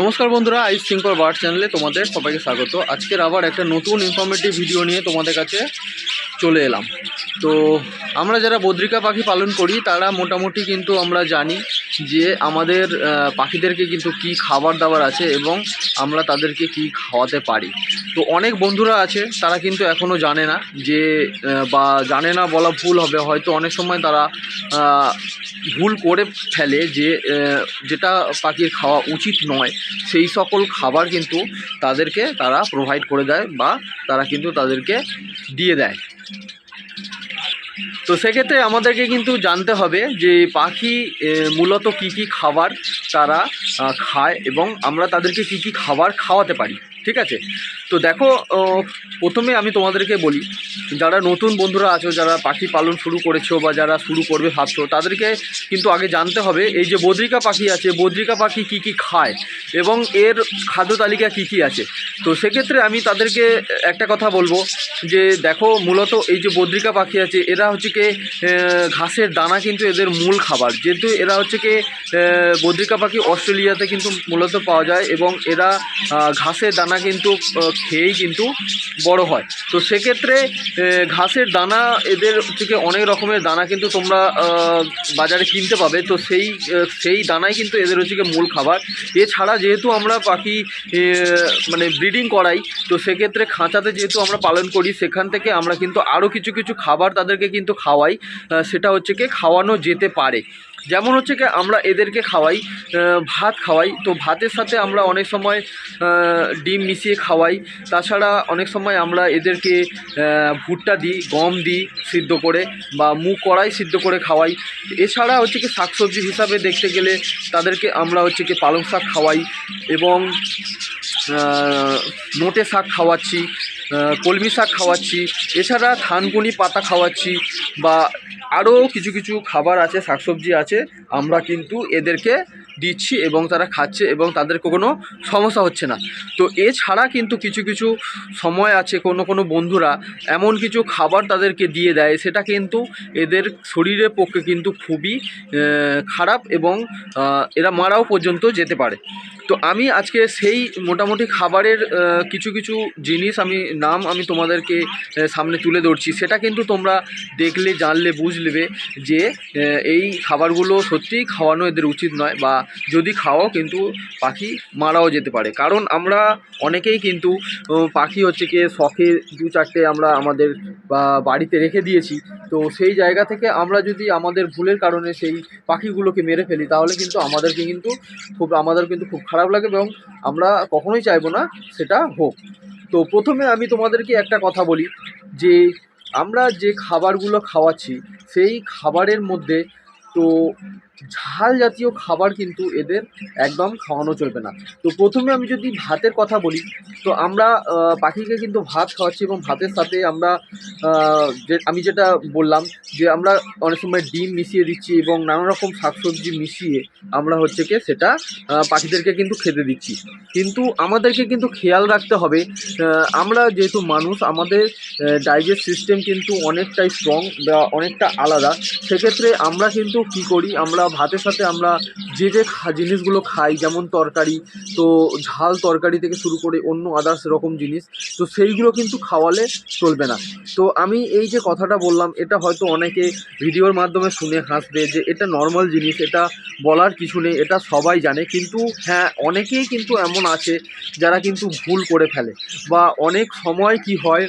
নমস্কার বন্ধুরা, I simple bird চ্যানেলে তোমাদের সবাইকে স্বাগত। আজকের আবার একটা নতুন ইনফরমেটিভ ভিডিও নিয়ে তোমাদের কাছে চলে এলাম। তো আমরা যারা বদ্রিকা পাখি পালন করি, তারা মোটামুটি কিন্তু আমরা জানি যে আমাদের পাখিদেরকে কিন্তু কি খাবার দাবার আছে এবং আমরা তাদেরকে কি খাওয়াতে পারি। তো অনেক বন্ধুরা আছে, তারা কিন্তু এখনও জানে না যে বা জানে না বলা ভুল হবে। হয়তো অনেক সময় তারা ভুল করে ফেলে যে যেটা পাখির খাওয়া উচিত নয়, সেই সকল খাবার কিন্তু তাদেরকে তারা প্রোভাইড করে দেয় বা তারা কিন্তু তাদেরকে দিয়ে দেয়। তো সেক্ষেত্রে আমাদেরকে কিন্তু জানতে হবে যে পাখি মূলত কি কি খাবার তারা খায় এবং আমরা তাদেরকে কি কি খাবার খাওয়াতে পারি, ঠিক আছে? তো দেখো প্রথমে আমি তোমাদেরকে বলি, যারা নতুন বন্ধুরা আছো, যারা পাখি পালন শুরু করেছ বা যারা শুরু করবে ভাবছ, তাদেরকে কিন্তু আগে জানতে হবে, এই যে বদ্রিকা পাখি আছে, বদ্রিকা পাখি কি কি খায় এবং এর খাদ্য তালিকা কি কি আছে? তো সেক্ষেত্রে আমি তাদেরকে একটা কথা বলব, যে দেখো, মূলত এই যে বদ্রিকা পাখি আছে, এরা হচ্ছে কি ঘাসের দানা কিন্তু এদের মূল খাবার। যেহেতু এরা হচ্ছে কি বদ্রিকা পাখি অস্ট্রেলিয়াতে কিন্তু মূলত পাওয়া যায় এবং এরা ঘাসের দানা কিন্তু খেয়েই কিন্তু বড় হয়। তো সেক্ষেত্রে ঘাসের দানা এদের থেকে অনেক রকমের দানা কিন্তু তোমরা বাজারে কিনতে পাবে। তো সেই সেই দানাই কিন্তু এদের হচ্ছে মূল খাবার। এছাড়া যেহেতু আমরা পাখি মানে ব্রিডিং করাই, তো সেক্ষেত্রে খাঁচাতে যেহেতু আমরা পালন করি, সেখান থেকে আমরা কিন্তু আরও কিছু কিছু খাবার তাদেরকে কিন্তু খাওয়াই। সেটা হচ্ছে কি খাওয়ানো যেতে পারে। যেমন হচ্ছে কি, আমরা এদেরকে খাওয়াই ভাত খাওয়াই। তো ভাতের সাথে আমরা অনেক সময় ডিম মিশিয়ে খাওয়াই। তাছাড়া অনেক সময় আমরা এদেরকে ভুট্টা দিই, গম দিই সিদ্ধ করে বা মুগ কড়াই সিদ্ধ করে খাওয়াই। এছাড়া হচ্ছে কি, শাকসবজি হিসাবে দেখতে গেলে তাদেরকে আমরা হচ্ছে কি, পালং শাক খাওয়াই এবং নোটে শাক খাওয়াচ্ছি কলমি শাক খাওয়াচ্ছি। এছাড়া থানকুনি পাতা খাওয়াচ্ছি বা আরও কিছু কিছু খাবার আছে, শাকসবজি আছে, আমরা কিন্তু এদেরকে দিচ্ছি এবং তারা খাচ্ছে এবং তাদের কোনো সমস্যা হচ্ছে না। তো এছাড়া কিন্তু কিছু কিছু সময় আছে কোনো কোনো বন্ধুরা এমন কিছু খাবার তাদেরকে দিয়ে দেয়, সেটা কিন্তু এদের শরীরের পক্ষে কিন্তু খুবই খারাপ এবং এরা মারাও পর্যন্ত যেতে পারে। তো আমি আজকে সেই মোটামুটি খাবারের কিছু কিছু জিনিস আমি, নাম আমি তোমাদেরকে সামনে তুলে ধরছি। সেটা কিন্তু তোমরা দেখলে, জানলে বুঝলেবে যে এই খাবারগুলো সত্যিই খাওয়ানো এদের উচিত নয় বা যদি খাওয়াও কিন্তু পাখি মারাও যেতে পারে। কারণ আমরা অনেকেই কিন্তু পাখি হচ্ছে কি শখে দু চারটে আমরা আমাদের বাড়িতে রেখে দিয়েছি। তো সেই জায়গা থেকে আমরা যদি আমাদের ভুলের কারণে সেই পাখিগুলোকে মেরে ফেলি, তাহলে কিন্তু আমাদেরকে কিন্তু খুব, আমাদের কিন্তু খুব খারাপ লাগে এবং আমরা কখনোই চাইব না, সেটা হোক। তো প্রথমে আমি তোমাদেরকে একটা কথা বলি, যে আমরা যে খাবারগুলো খাওয়াচ্ছি, সেই খাবারের মধ্যে তো ঝাল জাতীয় খাবার কিন্তু এদের একদম খাওয়ানো চলবে না। তো প্রথমে আমি যদি ভাতের কথা বলি, তো আমরা পাখিকে কিন্তু ভাত খাওয়াচ্ছি এবং ভাতের সাথে আমরা যে, আমি যেটা বললাম যে, আমরা অনেক সময় ডিম মিশিয়ে দিচ্ছি এবং নানা রকম শাকসবজি মিশিয়ে আমরা হচ্ছে কি সেটা পাখিদেরকে কিন্তু খেতে দিচ্ছি। কিন্তু আমাদেরকে কিন্তু খেয়াল রাখতে হবে আমরা যেহেতু মানুষ, আমাদের ডাইজেস্ট সিস্টেম কিন্তু অনেকটাই স্ট্রং বা অনেকটা আলাদা। সেক্ষেত্রে আমরা কিন্তু কি করি, আমরা ভাতের সাথে আমরা যে যে জিনিসগুলো খাই, যেমন তরকারি, তো ঝাল তরকারি থেকে শুরু করে অন্য আদার্স রকম জিনিস, তো সেইগুলো কিন্তু খাওয়ালে চলবে না। তো আমি এই যে কথাটা বললাম, এটা হয়তো অনেকে ভিডিওর মাধ্যমে শুনে হাসবে যে এটা নর্মাল জিনিস, এটা বলার কিছু নেই, এটা সবাই জানে। কিন্তু হ্যাঁ অনেকেই কিন্তু এমন আছে যারা কিন্তু ভুল করে ফেলে। বা অনেক সময় কি হয়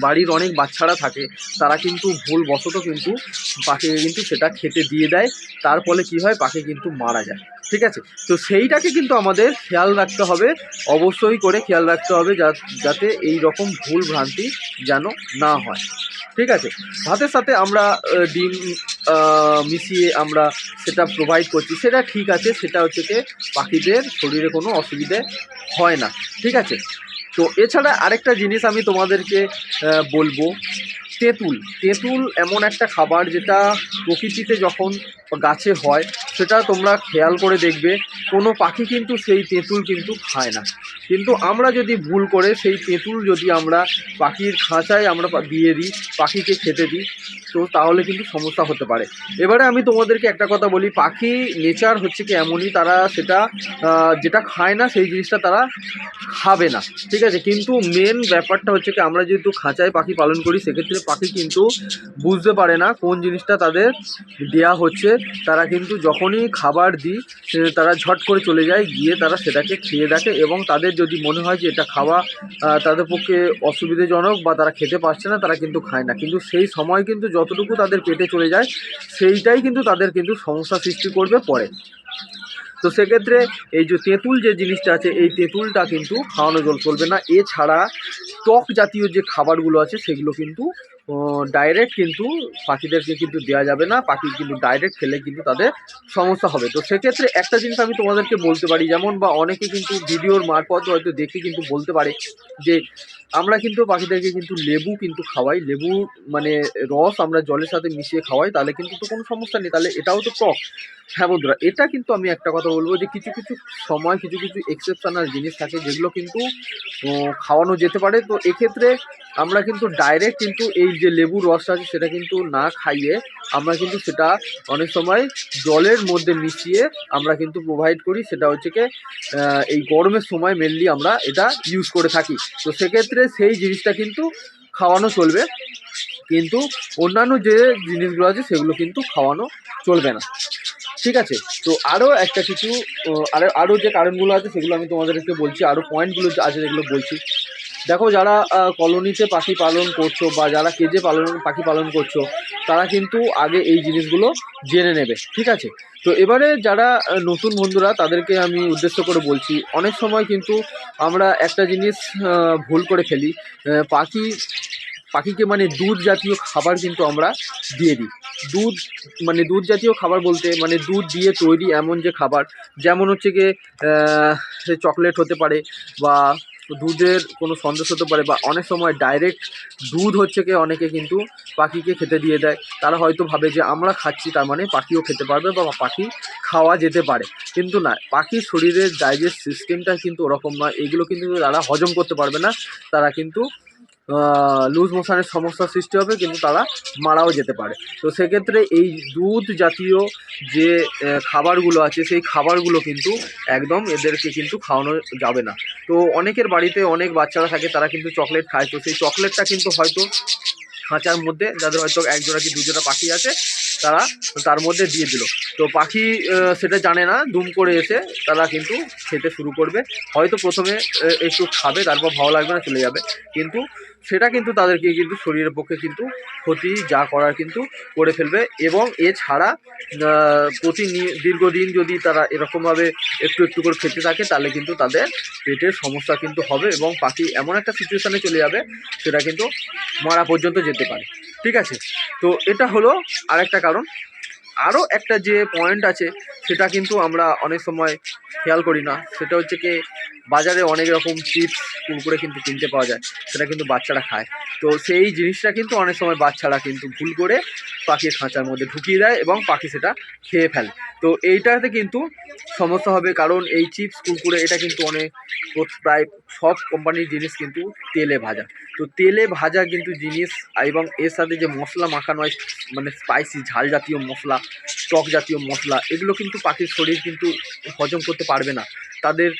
বাড়ির অনেক বাচ্চারা থাকে, তারা কিন্তু ভুলবশত কিন্তু পাখিকে কিন্তু সেটা খেতে দিয়ে দেয়। তার ফলে কি হয়? পাখি কিন্তু মারা যায়। ঠিক আছে? তো সেইটাকে কিন্তু আমাদের খেয়াল রাখতে হবে। অবশ্যই করে খেয়াল রাখতে হবে যা- যাতে এই রকম ভুল ভ্রান্তি যেন না হয়। ঠিক আছে? ভাতের সাথে আমরা ডিম মিশিয়ে আমরা সেটা প্রোভাইড করছি। সেটা ঠিক আছে, সেটা হচ্ছে পাখিদের শরীরে কোনো অসুবিধে হয় না। ঠিক আছে? তো এছাড়া আরেকটা জিনিস আমি তোমাদেরকে বলব। তেঁতুল। তেঁতুল এমন একটা খাবার যেটা প্রকৃতিতে যখন গাছে হয়, সেটা তোমরা খেয়াল করে দেখবে। কোনো পাখি কিন্তু সেই তেঁতুল কিন্তু খায় না। কিন্তু আমরা যদি ভুল করে সেই তেঁতুল যদি আমরা পাখির খাঁচায় আমরা দিয়ে দিই, পাখিকে খেতে দিই, তো তাহলে কিন্তু সমস্যা হতে পারে। এবারে আমি তোমাদেরকে একটা কথা বলি, পাখি নেচার হচ্ছে কি এমনই, তারা সেটা যেটা খায় না সেই জিনিসটা তারা খাবে না। ঠিক আছে? কিন্তু মেন ব্যাপারটা হচ্ছে কি, আমরা যেহেতু খাঁচায় পাখি পালন করি, সেক্ষেত্রে পাখি কিন্তু বুঝতে পারে না কোন জিনিসটা তাদের দেয়া হচ্ছে। তারা কিন্তু যখনই খাবার দিই তারা ঝট করে চলে যায়, গিয়ে তারা সেটাকে খেয়ে দেখে এবং তাদের যদি মনে হয় যে এটা খাওয়া তাদের পক্ষে অসুবিধাজনক বা তারা খেতে পারছে না, তারা কিন্তু খায় না। কিন্তু সেই সময় কিন্তু যতটুকু তাদের পেটে চলে যায়, সেইটাই কিন্তু তাদের কিন্তু সমস্যা সৃষ্টি করবে পরে। তো সেক্ষেত্রে এই যে তেঁতুল যে জিনিসটা আছে, এই তেঁতুলটা কিন্তু খাওয়ানো জল চলবে না। এছাড়া টক জাতীয় যে খাবারগুলো আছে, সেগুলো কিন্তু ডাইরেক্ট কিন্তু পাখিদেরকে কিন্তু দেওয়া যাবে না। পাখি কিন্তু ডাইরেক্ট খেলে কিন্তু তাদের সমস্যা হবে। তো সেক্ষেত্রে একটা জিনিস আমি তোমাদেরকে বলতে পারি, যেমন বা অনেকে কিন্তু ভিডিওর মারফত হয়তো দেখে কিন্তু বলতে পারে যে, আমরা কিন্তু পাখিদেরকে কিন্তু লেবু কিন্তু খাওয়াই। লেবু মানে রস আমরা জলের সাথে মিশিয়ে খাওয়াই, তাহলে কিন্তু তো কোনো সমস্যা নেই। তাহলে এটাও তো টক হ্যাঁ বন্ধুরা, এটা কিন্তু আমি একটা কথা বলব যে, কিছু কিছু সময়, কিছু কিছু এক্সেপশনাল জিনিস থাকে যেগুলো কিন্তু খাওয়ানো যেতে পারে। তো এক্ষেত্রে আমরা কিন্তু ডাইরেক্ট কিন্তু এই যে লেবুর রস আছে সেটা কিন্তু না খাইয়ে আমরা কিন্তু সেটা অনেক সময় জলের মধ্যে মিশিয়ে আমরা কিন্তু প্রোভাইড করি। সেটা হচ্ছে কি এই গরমের সময় মেনলি আমরা এটা ইউজ করে থাকি। তো সেক্ষেত্রে সেই জিনিসটা কিন্তু খাওয়ানো চলবে। কিন্তু অন্যান্য যে জিনিসগুলো আছে সেগুলো কিন্তু খাওয়ানো চলবে না। ঠিক আছে? তো আরও একটা কিছু আরও আরও যে কারণগুলো আছে সেগুলো আমি তোমাদেরকে বলছি আরও পয়েন্টগুলো আছে যেগুলো বলছি। দেখো, যারা কলোনিতে পাখি পালন করছ বা যারা কেজে পালন, পাখি পালন করছ, তারা কিন্তু আগে এই জিনিসগুলো জেনে নেবে, ঠিক আছে? তো এবারে যারা নতুন বন্ধুরা, তাদেরকে আমি উদ্দেশ্য করে বলছি, অনেক সময় কিন্তু আমরা একটা জিনিস ভুল করে ফেলি পাখি, পাখিকে মানে দুধ জাতীয় খাবার কিন্তু আমরা দিয়ে দিই। দুধ মানে দুধ জাতীয় খাবার বলতে মানে দুধ দিয়ে তৈরি এমন যে খাবার, যেমন হচ্ছে গিয়ে চকলেট হতে পারে বা দুধের কোনো সন্দেশ হতে পারে বা অনেক সময় ডাইরেক্ট দুধ হচ্ছে কি অনেকে কিন্তু পাখিকে খেতে দিয়ে দেয়। তারা হয়তো ভাবে যে আমরা খাচ্ছি, তার মানে পাখিও খেতে পারবে বা পাখি খাওয়া যেতে পারে। কিন্তু না, পাখির শরীরের ডাইজেস্ট সিস্টেমটা কিন্তু ওরকম নয়। এগুলো কিন্তু তারা হজম করতে পারবে না। তারা কিন্তু লুজ মোশনের সমস্যার সৃষ্টি হবে, কিন্তু তারা মারাও যেতে পারে। তো সেক্ষেত্রে এই দুধ জাতীয় যে খাবারগুলো আছে, সেই খাবারগুলো কিন্তু একদম এদেরকে কিন্তু খাওয়ানো যাবে না। তো অনেকের বাড়িতে অনেক বাচ্চারা থাকে, তারা কিন্তু চকলেট খায়। তো সেই চকলেটটা কিন্তু হয়তো খাঁচার মধ্যে, যাদের হয়তো একজোড়া কি দুজোড়া পাখি আছে, তারা তার মধ্যে দিয়ে দিল। তো পাখি সেটা জানে না, দুম করে এসে তারা কিন্তু খেতে শুরু করবে। হয়তো প্রথমে একটু খাবে, তারপর ভালো লাগবে না, চলে যাবে। কিন্তু সেটা কিন্তু তাদেরকে কিন্তু শরীরের পক্ষে কিন্তু ক্ষতি যা করার কিন্তু করে ফেলবে এবং এছাড়া প্রতি দীর্ঘদিন যদি তারা এরকমভাবে একটু একটু করে খেতে থাকে, তাহলে কিন্তু তাদের পেটের সমস্যা কিন্তু হবে এবং পাখি এমন একটা সিচুয়েশানে চলে যাবে, সেটা কিন্তু মারা পর্যন্ত যেতে পারে। ঠিক আছে? তো এটা হলো আরেকটা কারণ। আরও একটা যে পয়েন্ট আছে, সেটা কিন্তু আমরা অনেক সময় খেয়াল করি না। সেটা হচ্ছে কি বাজারে অনেক রকম চিপস কুরকুরে কিন্তু কিনতে পাওয়া যায়, সেটা কিন্তু বাচ্চারা খায়। তো সেই জিনিসটা কিন্তু অনেক সময় বাচ্চারা কিন্তু ভুল করে পাখির খাঁচার মধ্যে ঢুকিয়ে দেয় এবং পাখি সেটা খেয়ে ফেলে। তো এইটাতে কিন্তু সমস্যা হবে, কারণ এই চিপস কুরকুরে, এটা কিন্তু অনেক প্রায় সব কোম্পানির জিনিস কিন্তু তেলে ভাজা। তো তেলে ভাজা কিন্তু জিনিস, এবং এর সাথে যে মশলা মাখানো হয় মানে স্পাইসি ঝাল জাতীয় মশলা, টক জাতীয় মশলা, এগুলো কিন্তু পাখির শরীর কিন্তু হজম করতে পারবে না। তাদের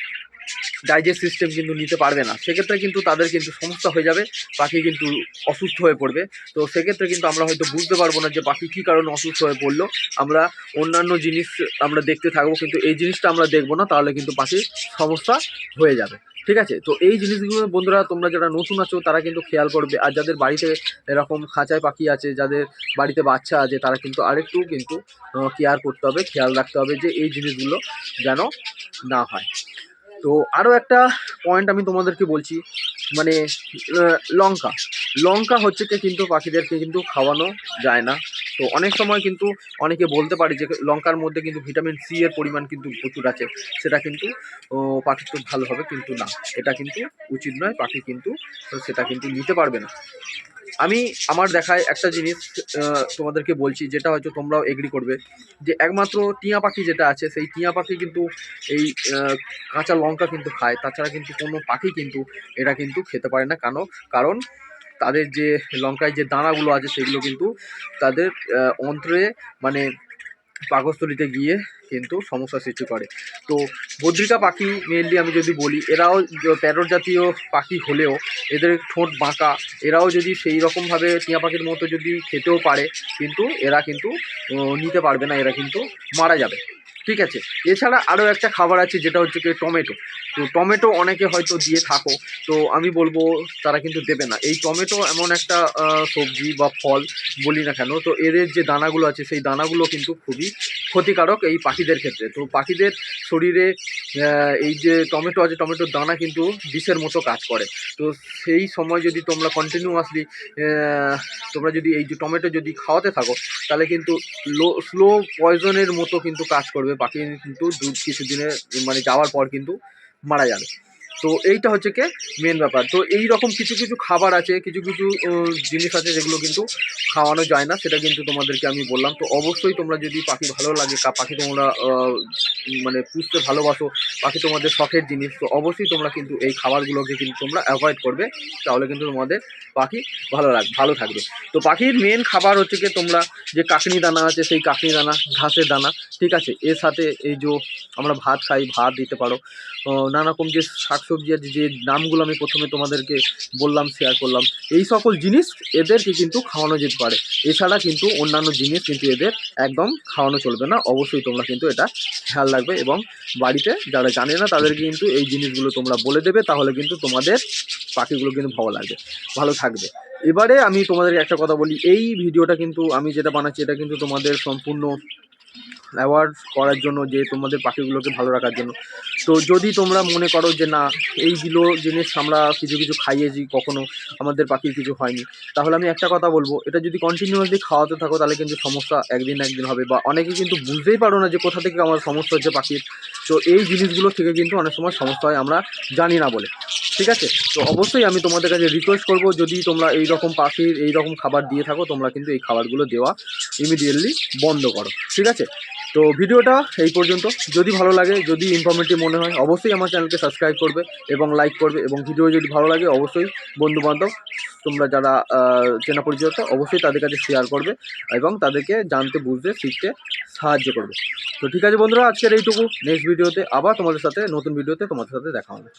ডাইজেস্ট সিস্টেম কিন্তু নিতে পারবে না। সেক্ষেত্রে কিন্তু তাদের কিন্তু সমস্যা হয়ে যাবে, পাখি কিন্তু অসুস্থ হয়ে পড়বে। তো সেক্ষেত্রে কিন্তু আমরা হয়তো বুঝতে পারব না যে পাখি কী কারণে অসুস্থ হয়ে পড়ল। আমরা অন্যান্য জিনিস আমরা দেখতে থাকব, কিন্তু এই জিনিসটা আমরা দেখব না, তাহলে কিন্তু পাখির সমস্যা হয়ে যাবে। ঠিক আছে? তো এই জিনিসগুলো বন্ধুরা, তোমরা যারা নতুন আছো, তারা কিন্তু খেয়াল করবে। আর যাদের বাড়িতে এরকম খাঁচায় পাখি আছে, যাদের বাড়িতে বাচ্চা আছে, তারা কিন্তু আরেকটু কিন্তু কেয়ার করতে হবে, খেয়াল রাখতে হবে যে এই জিনিসগুলো যেন না হয়। তো আরও একটা পয়েন্ট আমি তোমাদেরকে বলছি মানে লঙ্কা। লঙ্কা হচ্ছে কি কিন্তু পাখিদেরকে কিন্তু খাওয়ানো যায় না। তো অনেক সময় কিন্তু অনেকে বলতে পারে যে লঙ্কার মধ্যে কিন্তু ভিটামিন সি এর পরিমাণ কিন্তু প্রচুর আছে। সেটা কিন্তু পাখির তো ভালো হবে কিন্তু না। এটা কিন্তু উচিত নয়, পাখি কিন্তু, সেটা কিন্তু নিতে পারবে না। আমি আমার দেখায় একটা জিনিস তোমাদেরকে বলছি, যেটা হয়তো তোমরাও এগ্রি করবে, যে একমাত্র টিয়া পাখি যেটা আছে, সেই টিয়া পাখি কিন্তু এই কাঁচা লঙ্কা কিন্তু খায়, তাছাড়া কিন্তু কোনো পাখি কিন্তু এটা কিন্তু খেতে পারে না। কেন? কারণ তাদের যে লঙ্কায় যে দানাগুলো আছে, সেগুলো কিন্তু তাদের অন্ত্রে মানে পাকস্থলিতে গিয়ে কিন্তু সমস্যা সৃষ্টি করে। তো বদ্রিকা পাখি মেনলি আমি যদি বলি, এরাও প্যারট জাতীয় পাখি হলেও এদের ঠোঁট বাঁকা, এরাও যদি সেই রকমভাবে টিয়া পাখির মতো যদি খেতেও পারে, কিন্তু এরা কিন্তু নিতে পারবে না, এরা কিন্তু মারা যাবে। ঠিক আছে? এছাড়া আরও একটা খাবার আছে, যেটা হচ্ছে কি টমেটো। তো টমেটো অনেকে হয়তো দিয়ে থাকো, তো আমি বলব তারা কিন্তু দেবে না। এই টমেটো এমন একটা সবজি বা ফল বলি না কেন, তো এদের যে দানাগুলো আছে, সেই দানাগুলো কিন্তু খুবই ক্ষতিকারক এই পাখিদের ক্ষেত্রে। তো পাখিদের শরীরে এই যে টমেটো আছে, টমেটোর দানা কিন্তু বিষের মতো কাজ করে। তো সেই সময় যদি তোমরা কন্টিনিউয়াসলি তোমরা যদি এই যে টমেটো যদি খাওয়াতে থাকো, তাহলে কিন্তু লো স্লো পয়জনের মতো কিন্তু কাজ করবে। পাখি কিন্তু দু কিছুদিনে মানে যাওয়ার পর কিন্তু মারা যাবে। তো এইটা হচ্ছে কি মেন ব্যাপার। তো এই রকম কিছু কিছু খাবার আছে, কিছু কিছু জিনিস আছে যেগুলো কিন্তু খাওয়ানো যায় না, সেটা কিন্তু তোমাদেরকে আমি বললাম। তো অবশ্যই তোমরা যদি পাখি ভালো লাগে পাখি তোমরা মানে পুষতে ভালোবাসো, পাখি তোমাদের শখের জিনিস, তো অবশ্যই তোমরা কিন্তু এই খাবারগুলোকে কিন্তু তোমরা অ্যাভয়েড করবে, তাহলে কিন্তু তোমাদের পাখি ভালো লাগ, ভালো থাকবে। তো পাখির মেন খাবার হচ্ছে কি তোমরা যে কাকনি দানা আছে, সেই কাকনি দানা, ঘাসের দানা, ঠিক আছে? এর সাথে এই যে আমরা ভাত খাই, ভাত দিতে পারো। আহ, নানা রকম যে শাকসবজি আছে যে নামগুলো আমি প্রথমে তোমাদেরকে বললাম শেয়ার করলাম এই সকল জিনিস এদেরকে কিন্তু খাওয়ানো যেতে পারে। এছাড়া কিন্তু অন্যান্য জিনিস কিন্তু এদের একদম খাওয়ানো চলবে না। অবশ্যই তোমরা কিন্তু এটা খেয়াল রাখবে এবং বাড়িতে যারা জানে না তাদেরকে কিন্তু এই জিনিসগুলো তোমরা বলে দেবে তাহলে কিন্তু তোমাদের পাখিগুলো কিন্তু ভালো লাগবে ভালো থাকবে। এবারে আমি তোমাদেরকে একটা কথা বলি এই ভিডিওটা কিন্তু আমি যেটা বানাচ্ছি এটা কিন্তু তোমাদের সম্পূর্ণ অ্যাওয়ার্ড করার জন্য যে তোমাদের পাখিগুলোকে ভালো রাখার জন্য। তো যদি তোমরা মনে করো যে না, এইগুলো জিনিস আমরা কিছু কিছু খাইয়েছি, কখনো আমাদের পাখির কিছু হয়নি, তাহলে আমি একটা কথা বলব, এটা যদি কন্টিনিউয়াসলি খাওয়াতে থাকো, তাহলে কিন্তু সমস্যা একদিন একদিন হবে, বা অনেকে কিন্তু বুঝতেই পারো না যে কোথা থেকে আমার সমস্যা হচ্ছে পাখির। তো এই জিনিসগুলো থেকে কিন্তু অনেক সময় সমস্যা হয়, আমরা জানি না বলে। ঠিক আছে? তো অবশ্যই আমি তোমাদের কাছে রিকোয়েস্ট করব, যদি তোমরা এই রকম পাখির এই রকম খাবার দিয়ে থাকো, তোমরা কিন্তু এই খাবারগুলো দেওয়া ইমিডিয়েটলি বন্ধ করো। ঠিক আছে? তো ভিডিওটা এই পর্যন্ত। যদি ভালো লাগে, যদি ইনফরমেটিভ মনে হয়, অবশ্যই আমার চ্যানেলকে সাবস্ক্রাইব করবে এবং লাইক করবে এবং ভিডিও যদি ভালো লাগে, অবশ্যই বন্ধুবান্ধব, তোমরা যারা চেনা পরিচিত অবশ্যই তাদের কাছে শেয়ার করবে এবং তাদেরকে জানতে, বুঝতে, শিখতে সাহায্য করবে। তো ঠিক আছে বন্ধুরা, আজকের এইটুকু। নেক্সট ভিডিওতে আবার তোমাদের সাথে, নতুন ভিডিওতে তোমাদের সাথে দেখা হবে।